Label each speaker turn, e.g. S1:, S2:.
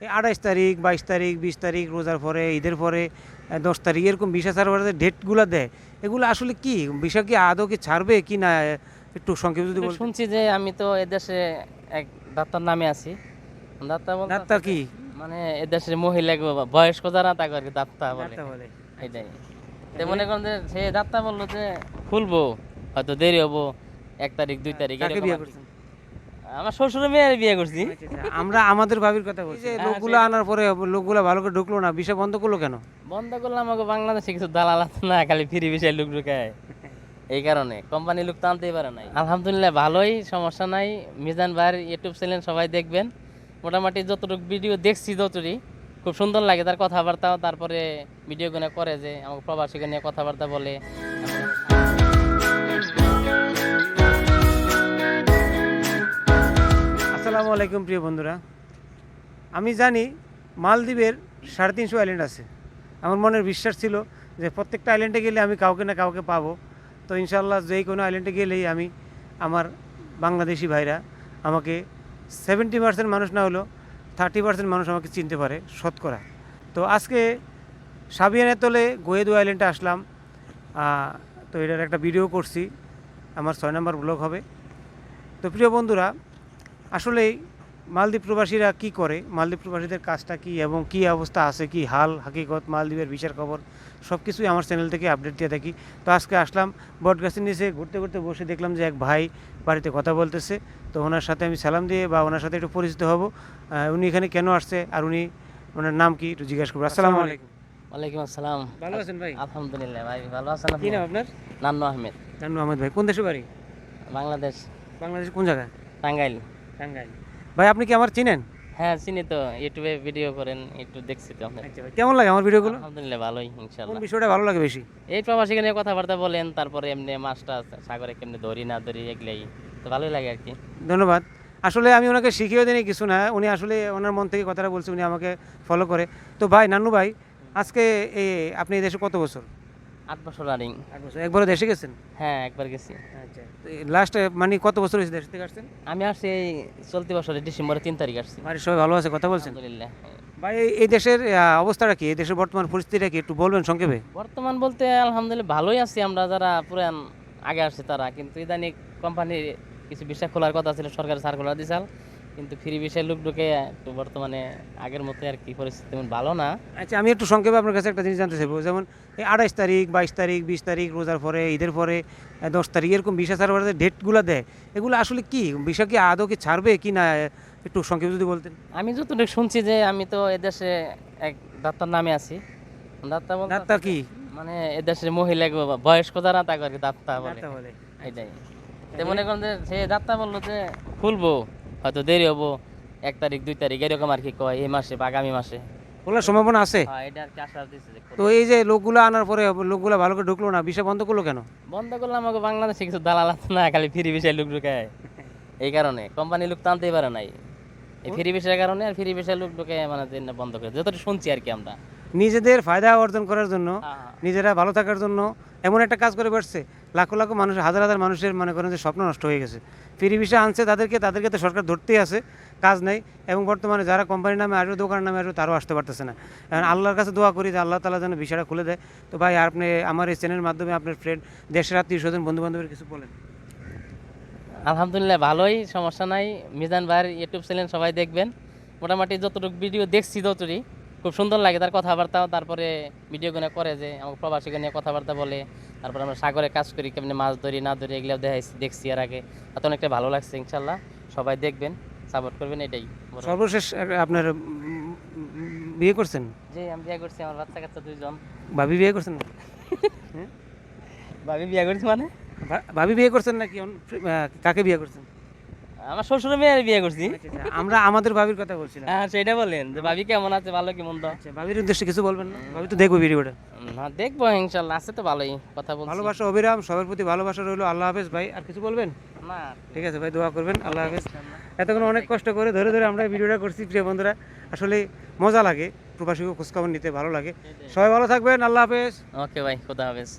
S1: আঠাইশ তারিখ বাইশ তারিখ বিশ তারিখ রোজার পরে ঈদের পরে দশ তারিখ এরকম ছাড়ার যে ডেটগুলো দেয় এগুলো আসলে কি? ভিসা কি আদৌ কি ছাড়বে কি না? একটু সংক্ষেপে যদি
S2: শুনছি যে আমি তো এদেশে এক ডাক্তার নামে আছি। ডাক্তার
S1: ডাক্তার কি?
S2: মানে এদেশের মহিলা বয়স্ক যারা তাকে আর কি বলে। এটাই। তো মনে করেন যে সে ডাক্তার বলল যে খুলবো হয়তো দেরি হব এক তারিখ দুই তারিখ এরকম
S1: বিয়ে
S2: আর কি।
S1: করছেন
S2: আমার শ্বশুরের মেয়ের বিয়ে করছি।
S1: আচ্ছা, আচ্ছা। আমরা আমাদের ভাবির কথা বলছি।
S2: হ্যাঁ,
S1: লোকগুলো আনার পরে লোকগুলো ভালো করে ঢুকলো না ভিসা বন্ধ করল কেন?
S2: বন্ধ করলাম আমাকে বাংলাদেশে কিছু দালাল আছে না খালি ফ্রি বিষয় লোক ঢুকায়। এই কারণে কোম্পানি লোক তো আনতেই পারে নাই। আলহামদুলিল্লাহ ভালোই সমস্যা নাই। মিজান ভাইয়ের ইউটিউব চ্যানেল সবাই দেখবেন। মোটামুটি যতটুকু ভিডিও দেখছি যতটুকু খুব সুন্দর লাগে তার কথাবার্তাও। তারপরে ভিডিওগুলো করে যে আমাকে প্রবাসীকে নিয়ে কথাবার্তা বলে।
S1: আলাইকুম, প্রিয় বন্ধুরা। আমি জানি মালদ্বীপের সাড়ে তিনশো আইল্যান্ড আছে। আমার মনের বিশ্বাস ছিল যে প্রত্যেকটা আইল্যান্ডে গেলে আমি কাউকে না কাউকে পাবো। তো ইনশাল্লাহ যেই কোনো আইল্যান্ডে গেলেই আমি আমার বাংলাদেশি ভাইরা আমাকে সেভেন্টি পার্সেন্ট মানুষ না হলেও থার্টি পার্সেন্ট মানুষ আমাকে চিনতে পারে, শতকরা। তো আজকে সাবিয়ানের তলে গোয়েদু আইল্যান্ডে আসলাম। তো এটার একটা ভিডিও করছি। আমার ছয় নম্বর ব্লগ হবে। তো প্রিয় বন্ধুরা আসলেই মালদ্বীপ প্রবাসীরা কি করে? মালদ্বীপ প্রবাসীদের কাজটা কি এবং কি অবস্থা আছে কি হাল হাকিকত মালদ্বীপের বিচার খবর সব কিছুই আমার চ্যানেল থেকে আপডেট দিয়ে থাকি তো আজকে আসলাম বটগাছের নিচে ঘুরতে ঘুরতে বসে দেখলাম যে এক ভাই বাড়িতে কথা বলতেছে। তো ওনার সাথে আমি সালাম দিয়ে বা ওনার সাথে একটু পরিচিত হব। উনি এখানে কেন আসছে আর উনি ওনার নাম কি একটু জিজ্ঞাসা করব। আসসালামু আলাইকুম।
S2: ওয়ালাইকুম আসসালাম।
S1: ভালো আছেন ভাই?
S2: আলহামদুলিল্লাহ ভাই ভালো আছেন
S1: কি নাম আপনার?
S2: নান্নু আহমেদ।
S1: জানু আহমেদ ভাই কোন দেশে বাড়ি?
S2: বাংলাদেশ।
S1: বাংলাদেশ কোন জায়গায়?
S2: টাঙ্গাইল।
S1: টাঙ্গাইল ভাই আপনি কি আমার চিনেন?
S2: হ্যাঁ চিনি তো। ইউটিউবে ভিডিও করেন একটু দেখছি তো
S1: আচ্ছা ভাই কেমন লাগে আমার ভিডিওগুলো?
S2: আলহামদুলিল্লাহ ভালোই
S1: কোন
S2: ইনশাল্লাহ
S1: বিষয়টা ভালো লাগে বেশি?
S2: এই প্রবাসীকে নিয়ে কথাবার্তা বলেন তারপরে এমনি মাছটা সাগরে কেমনি ধরি না ধরি এগুলাই। তো ভালোই লাগে আর কি।
S1: ধন্যবাদ। আসলে আমি ওনাকে শিখিয়ে দিই কিছু না উনি আসলে ওনার মন থেকে কথাটা বলছে উনি আমাকে ফলো করে। তো ভাই নানু ভাই আজকে এই আপনি এই দেশে কত বছর?
S2: আট বছর রানিং
S1: আট বছর। একবারও দেশে গেছেন?
S2: হ্যাঁ একবার গেছি।
S1: আচ্ছা। লাস্ট মানে কত বছর হয়েছে দেশ থেকে আসছেন?
S2: আমি আসছি এই চলতি বছরের ডিসেম্বরের তিন তারিখ আসছি।
S1: বাড়ির সবাই ভালো আছে কথা বলছেন?
S2: আলহামদুলিল্লাহ।
S1: ভাই এই- দেশের অবস্থাটা কি? এই দেশের বর্তমান পরিস্থিতিটা কি? একটু বলবেন সংক্ষেপে।
S2: বর্তমান বলতে আলহামদুলিল্লাহ ভালোই আছি আমরা যারা পুরান আগে আসছি তারা। কিন্তু ইদানিং কোম্পানির কিছু বিষয় খোলার কথা ছিল সরকার সার্কুলার দিছাল কিন্তু ফ্রি বিষয় লোক ঢুকে একটু বর্তমানে আগের মতো আর কি পরিস্থিতি তেমন ভালো না।
S1: আচ্ছা আমি একটু সংক্ষেপে আপনার কাছে একটা জিনিস জানতে চাইব যেমন এই আঠাইশ তারিখ বাইশ তারিখ বিশ তারিখ রোজার পরে ঈদের পরে দশ তারিখ এরকম ভিসা ছাড়বার ডেটগুলো দেয় এগুলো আসলে কি? ভিসা কি আদৌ কি ছাড়বে কি না? একটু সংক্ষেপে যদি বলতেন।
S2: আমি যতটুকু শুনছি যে আমি তো এদেশে এক ডাক্তার নামে আছি। ডাক্তার বলতে
S1: ডাক্তার কি?
S2: মানে এদেশের মহিলা বয়স্ক যারা তাকে আর কি ডাক্তার বলে
S1: বলে
S2: এটাই। তো মনে করেন যে সে ডাক্তার বলল যে খুলবো হয়তো দেরি হব। এক তারিখ দুই তারিখ এরকম আর কি কয় এই মাসে বা আগামী মাসে।
S1: খোলার সম্ভাবনা আছে?
S2: হ্যাঁ এটা আর কি আশ্বাস দিচ্ছে যে
S1: তো এই যে লোকগুলো আনার পরে লোকগুলো ভালো করে ঢুকলো না ভিসা বন্ধ করল কেন?
S2: বন্ধ করলাম আমাকে বাংলাদেশে কিছু দালাল আছে না খালি ফ্রি বিষয় লোক ঢুকায়। এই কারণে কোম্পানি লোক তো আনতেই পারে নাই। এই ফ্রি বিষয়ের কারণে আর ফ্রি বিষয় লোক ঢুকে মানে দিন বন্ধ করে যতটুকু শুনছি আর কি আমরা।
S1: নিজেদের ফায়দা অর্জন করার জন্য
S2: হ্যাঁ, হ্যাঁ।
S1: নিজেরা ভালো থাকার জন্য এমন একটা কাজ করে বসছে। লাখো লাখো মানুষ, হাজার হাজার মানুষের মনে করেন যে স্বপ্ন নষ্ট হয়ে গেছে। ফ্রি ভিসা আনছে, তাদেরকে তাদেরকে তো সরকার ধরতেই আছে, কাজ নেই। এবং বর্তমানে যারা কোম্পানির নামে আসবে, দোকানের নামে আসবে, তারাও আসতে পারতেছে না। এখন আল্লাহর কাছে দোয়া করি যে আল্লাহ তালা যেন ভিসাটা খুলে দেয়। তো ভাই, আপনি আমার এই চ্যানেলের মাধ্যমে আপনার ফ্রেন্ড দেশের আত্মীয় স্বজন বন্ধু বান্ধবের কিছু বলেন।
S2: আলহামদুলিল্লাহ, ভালোই, সমস্যা নাই। মিজান ভাইয়ের ইউটিউব চ্যানেল সবাই দেখবেন। মোটামুটি যতটুকু ভিডিও দেখছি যতটুকু খুব সুন্দর লাগে তার কথাবার্তা। তারপরে ভিডিও ভিডিওগুলো করে যে আমাকে প্রবাসীকে নিয়ে কথাবার্তা বলে। তারপরে আমরা সাগরে কাজ করি কেমনি মাছ ধরি না ধরি এগুলো দেখাইছি দেখছি আর আগে। এত অনেকটা ভালো লাগছে ইনশাল্লাহ। সবাই দেখবেন সাপোর্ট করবেন এটাই।
S1: সর্বশেষ আপনার বিয়ে করছেন?
S2: জি আমি বিয়ে করছি আমার বাচ্চা কাচ্চা দুইজন।
S1: ভাবি বিয়ে করছেন?
S2: ভাবি বিয়ে করছি মানে?
S1: ভাবি বিয়ে করছেন নাকি? কাকে বিয়ে করছেন?
S2: আমার শ্বশুরের মেয়ের বিয়ে করছি।
S1: আচ্ছা, আচ্ছা, আমরা আমাদের ভাবির কথা বলছিলাম।
S2: হ্যাঁ সেটা বলেন যে ভাবি কেমন আছে ভালো কি মন্দ?
S1: আচ্ছা ভাবির উদ্দেশ্যে কিছু বলবেন না? ভাবি তো দেখব ভিডিওটা
S2: না দেখব ইনশাল্লাহ আছে তো ভালোই কথা বলছি।
S1: ভালোবাসা অবিরাম সবার প্রতি ভালোবাসা রইল। আল্লাহ হাফেজ ভাই আর কিছু বলবেন?
S2: না।
S1: ঠিক আছে ভাই দোয়া করবেন। আল্লাহ হাফেজ। এতক্ষণ অনেক কষ্ট করে ধরে ধরে আমরা ভিডিওটা করছি প্রিয় বন্ধুরা। আসলে মজা লাগে প্রবাসীকে খোঁজখবর নিতে ভালো লাগে। সবাই ভালো থাকবেন আল্লাহ হাফেজ।
S2: ওকে ভাই খুদা হাফেজ।